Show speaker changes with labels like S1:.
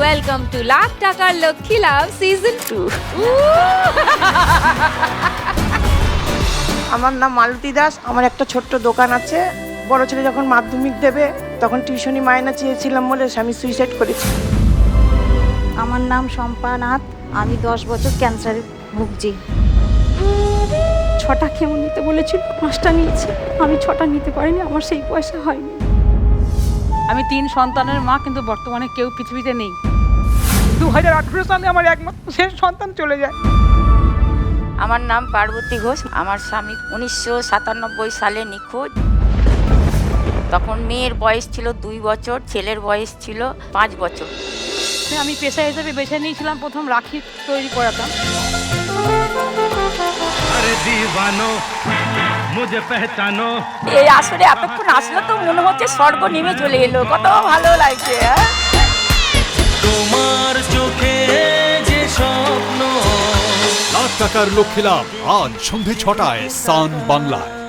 S1: Welcome to lakh টাকার লক্ষ্মী লাভ season two
S2: আমার নাম মালতী দাস আমার একটা ছোট্ট দোকান আছে। বড় ছেলে যখন মাধ্যমিক দেবে তখন টিউশনি মায়না চেয়েছিলাম বলে স্বামী সুইসাইড করেছি।
S3: আমার নাম শম্পা নাথ আমি দশ বছর ক্যান্সারে ভুগছি। ছটা কেমন নিতে বলেছিল পাঁচটা নিয়েছি। আমি ছটা নিতে পারিনি আমার সেই পয়সা হয়নি।
S4: আমি তিন সন্তানের মা কিন্তু বর্তমানে কেউ পৃথিবীতে নেই। দু হাজার আঠেরো সালে আমার একমাত্র শেষ সন্তান চলে যায়।
S5: আমার নাম পার্বতী ঘোষ। আমার স্বামী উনিশশো সাতানব্বই সালে নিখোঁজ। তখন মেয়ের বয়স ছিল দুই বছর ছেলের বয়স ছিল পাঁচ বছর।
S4: আমি পেশা হিসেবে বেছে নিয়েছিলাম প্রথম রাখি তৈরি করাতাম।
S6: মুঝে পেহচানো।
S5: এই এতক্ষণ তো মনে হচ্ছে স্বর্গ নেমে চলে এলো। কত ভালো লাগছে হ্যাঁ?
S6: তোমার চোখে যে স্বপ্ন।
S7: লাখ টাকার লক্ষ্যে লাভ আজ সন্ধে ছটায় সান বাংলায়।